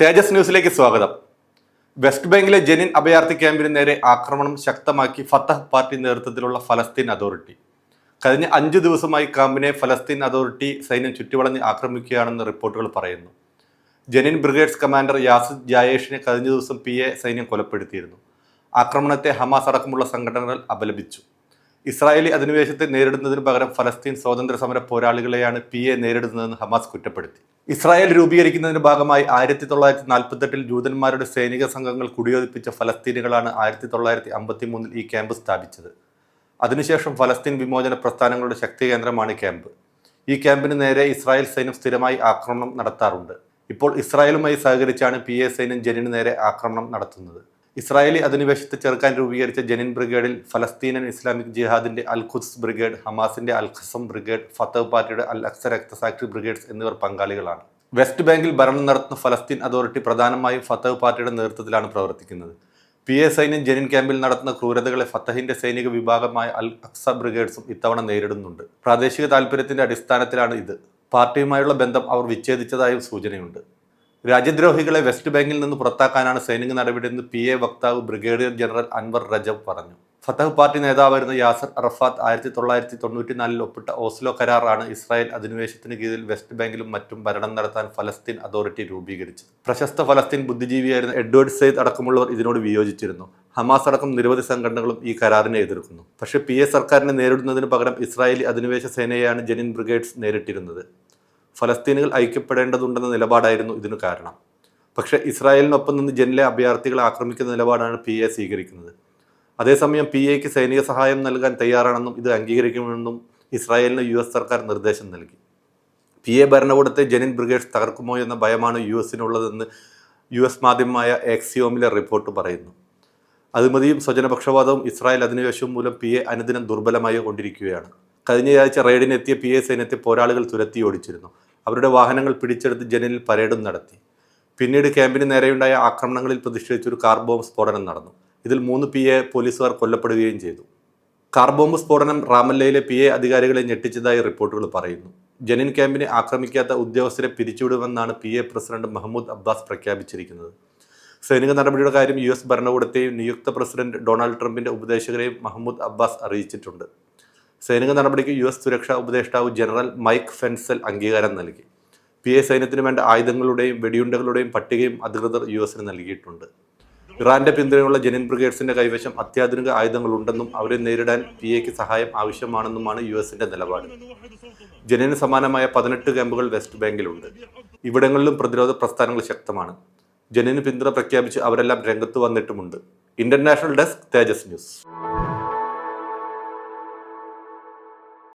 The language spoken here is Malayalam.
തേജസ് ന്യൂസിലേക്ക് സ്വാഗതം. വെസ്റ്റ് ബാങ്കിലെ ജെനിൻ അഭയാർത്ഥി ക്യാമ്പിന് നേരെ ആക്രമണം ശക്തമാക്കി ഫത്തഹ് പാർട്ടി നേതൃത്വത്തിലുള്ള ഫലസ്തീൻ അതോറിറ്റി. കഴിഞ്ഞ അഞ്ചു ദിവസമായി ക്യാമ്പിനെ ഫലസ്തീൻ അതോറിറ്റി സൈന്യം ചുറ്റുവളഞ്ഞ് ആക്രമിക്കുകയാണെന്ന് റിപ്പോർട്ടുകൾ പറയുന്നു. ജനിൻ ബ്രിഗേഡ്സ് കമാൻഡർ യാസിദ് ജായേഷിനെ കഴിഞ്ഞ ദിവസം പി എ സൈന്യം കൊലപ്പെടുത്തിയിരുന്നു. ആക്രമണത്തെ ഹമാസ് അടക്കമുള്ള സംഘടനകൾ അപലപിച്ചു. ഇസ്രായേലി അധിനിവേശത്തെ നേരിടുന്നതിന് പകരം ഫലസ്തീൻ സ്വാതന്ത്ര്യ സമര പോരാളികളെയാണ് പി എ നേരിടുന്നതെന്ന് ഹമാസ് കുറ്റപ്പെടുത്തി. ഇസ്രായേൽ രൂപീകരിക്കുന്നതിന്റെ ഭാഗമായി ആയിരത്തി തൊള്ളായിരത്തി നാൽപ്പത്തെട്ടിൽ ജൂതന്മാരുടെ സൈനിക സംഘങ്ങൾ കുടിയൊതിപ്പിച്ച ഫലസ്തീനുകളാണ് ആയിരത്തി തൊള്ളായിരത്തി അമ്പത്തി മൂന്നിൽ ഈ ക്യാമ്പ് സ്ഥാപിച്ചത്. അതിനുശേഷം ഫലസ്തീൻ വിമോചന പ്രസ്ഥാനങ്ങളുടെ ശക്തി കേന്ദ്രമാണ് ക്യാമ്പ്. ഈ ക്യാമ്പിന് നേരെ ഇസ്രായേൽ സൈന്യം സ്ഥിരമായി ആക്രമണം നടത്താറുണ്ട്. ഇപ്പോൾ ഇസ്രായേലുമായി സഹകരിച്ചാണ് പി എ സൈന്യം ജനിന് നേരെ ആക്രമണം നടത്തുന്നത്. ഇസ്രായേലി അധിനിവേശത്തെ ചെറുക്കാൻ രൂപീകരിച്ച ജനിൻ ബ്രിഗേഡിൽ ഫലസ്തീനൻ ഇസ്ലാമിക് ജിഹാദിന്റെ അൽ ഖുദ്സ് ബ്രിഗേഡ് ഹമാസിന്റെ അൽ ഖസം ബ്രിഗേഡ് ഫത്തഹ് പാർട്ടിയുടെ അൽ അക്സ രക്തസാക്ഷി ബ്രിഗേഡ്സ് എന്നിവർ പങ്കാളികളാണ്. വെസ്റ്റ് ബാങ്കിൽ ഭരണം നടത്തുന്ന ഫലസ്തീൻ അതോറിറ്റി പ്രധാനമായും ഫത്തഹ് പാർട്ടിയുടെ നേതൃത്വത്തിലാണ് പ്രവർത്തിക്കുന്നത്. പി എ സൈന്യം ജനിൻ ക്യാമ്പിൽ നടത്തുന്ന ക്രൂരതകളെ ഫത്തഹിന്റെ സൈനിക വിഭാഗമായ അൽ അക്സ ബ്രിഗേഡ്സും ഇത്തവണ നേരിടുന്നുണ്ട്. പ്രാദേശിക താൽപര്യത്തിന്റെ അടിസ്ഥാനത്തിലാണ് ഇത്. പാർട്ടിയുമായുള്ള ബന്ധം അവർ വിച്ഛേദിച്ചതായും സൂചനയുണ്ട്. രാജ്യദ്രോഹികളെ വെസ്റ്റ് ബാങ്കിൽ നിന്ന് പുറത്താക്കാനാണ് സൈനിക നടപടിയെന്ന് പി എ വക്താവ് ബ്രിഗേഡിയർ ജനറൽ അൻവർ റജബ് പറഞ്ഞു. ഫത്തഹ് പാർട്ടി നേതാവായിരുന്ന യാസർ അറഫാത്ത് ആയിരത്തി തൊള്ളായിരത്തി തൊണ്ണൂറ്റിനാലിൽ ഒപ്പിട്ട ഓസ്ലോ കരാറാണ് ഇസ്രായേൽ അധിനിവേശത്തിന് കീഴിൽ വെസ്റ്റ് ബാങ്കിലും മറ്റും ഭരണം നടത്താൻ ഫലസ്തീൻ അതോറിറ്റി രൂപീകരിച്ചത്. പ്രശസ്ത ഫലസ്തീൻ ബുദ്ധിജീവിയായിരുന്ന എഡ്വേർഡ് സെയ്ദ് അടക്കമുള്ളവർ ഇതിനോട് വിയോജിച്ചിരുന്നു. ഹമാസ് അടക്കം നിരവധി സംഘടനകളും ഈ കരാറിനെ എതിർക്കുന്നു. പക്ഷേ പി എ സർക്കാരിനെ നേരിടുന്നതിന് പകരം ഇസ്രായേലി അധിനിവേശ സേനയെയാണ് ജനിൻ ബ്രിഗേഡ്സ് നേരിട്ടിരുന്നത്. ഫലസ്തീനുകൾ ഐക്യപ്പെടേണ്ടതുണ്ടെന്ന നിലപാടായിരുന്നു ഇതിനു കാരണം. പക്ഷേ ഇസ്രായേലിനൊപ്പം നിന്ന് ജനിലെ അഭയാർത്ഥികളെ ആക്രമിക്കുന്ന നിലപാടാണ് പി എ സ്വീകരിക്കുന്നത്. അതേസമയം പി എക്ക് സൈനിക സഹായം നൽകാൻ തയ്യാറാണെന്നും ഇത് അംഗീകരിക്കുമെന്നും ഇസ്രായേലിന് യു എസ് സർക്കാർ നിർദ്ദേശം നൽകി. പി എ ഭരണകൂടത്തെ ജനിൻ ബ്രിഗേഡ്സ് തകർക്കുമോ എന്ന ഭയമാണ് യു എസിനുള്ളതെന്ന് യു എസ് മാധ്യമമായ എക്സിയോമിലെ റിപ്പോർട്ട് പറയുന്നു. അഴിമതിയും സ്വജനപക്ഷപാതവും ഇസ്രായേൽ അധിനിവേശവും മൂലം പി എ അനുദിനം ദുർബലമായി കൊണ്ടിരിക്കുകയാണ്. കഴിഞ്ഞയാഴ്ച റെയ്ഡിനെത്തിയ പി എ സൈന്യത്തെ പോരാളികൾ തുരത്തി ഓടിച്ചിരുന്നു. അവരുടെ വാഹനങ്ങൾ പിടിച്ചെടുത്ത് ജനലിൽ പരേഡും നടത്തി. പിന്നീട് ക്യാമ്പിന് നേരെയുണ്ടായ ആക്രമണങ്ങളിൽ പ്രതിഷേധിച്ച് ഒരു കാർ ബോംബ് സ്ഫോടനം നടന്നു. ഇതിൽ മൂന്ന് പി എ പോലീസുകാർ കൊല്ലപ്പെടുകയും ചെയ്തു. കാർ ബോംബ് സ്ഫോടനം റാമല്ലയിലെ പി എ അധികാരികളെ ഞെട്ടിച്ചതായി റിപ്പോർട്ടുകൾ പറയുന്നു. ജനിൻ ക്യാമ്പിനെ ആക്രമിക്കാത്ത ഉദ്യോഗസ്ഥരെ പിരിച്ചുവിടുമെന്നാണ് P A president Mahmoud Abbas പ്രഖ്യാപിച്ചിരിക്കുന്നത്. സൈനിക നടപടിയുടെ കാര്യം യു എസ് ഭരണകൂടത്തെയും നിയുക്ത പ്രസിഡന്റ് ഡൊണാൾഡ് ട്രംപിന്റെ ഉപദേശകരെയും മഹമ്മൂദ് അബ്ബാസ് അറിയിച്ചിട്ടുണ്ട്. സൈനിക നടപടിക്ക് യു എസ് സുരക്ഷാ ഉപദേഷ്ടാവ് ജനറൽ മൈക്ക് ഫെൻസൽ അംഗീകാരം നൽകി. പി എ സൈന്യത്തിന് വേണ്ട ആയുധങ്ങളുടെയും വെടിയുണ്ടകളുടെയും പട്ടികയും അധികൃതർ യു എസിന് നൽകിയിട്ടുണ്ട്. ഇറാന്റെ പിന്തുണയുള്ള ജനിൻ ബ്രിഗേഡ്സിന്റെ കൈവശം അത്യാധുനിക ആയുധങ്ങളുണ്ടെന്നും അവരെ നേരിടാൻ പി എക്ക് സഹായം ആവശ്യമാണെന്നുമാണ് യു എസിന്റെ നിലപാട്. ജനിന് സമാനമായ പതിനെട്ട് ക്യാമ്പുകൾ വെസ്റ്റ് ബാങ്കിലുണ്ട്. ഇവിടങ്ങളിലും പ്രതിരോധ പ്രസ്ഥാനങ്ങൾ ശക്തമാണ്. ജനിന് പിന്തുണ പ്രഖ്യാപിച്ച് അവരെല്ലാം രംഗത്ത് വന്നിട്ടുമുണ്ട്. International desk Thejas news.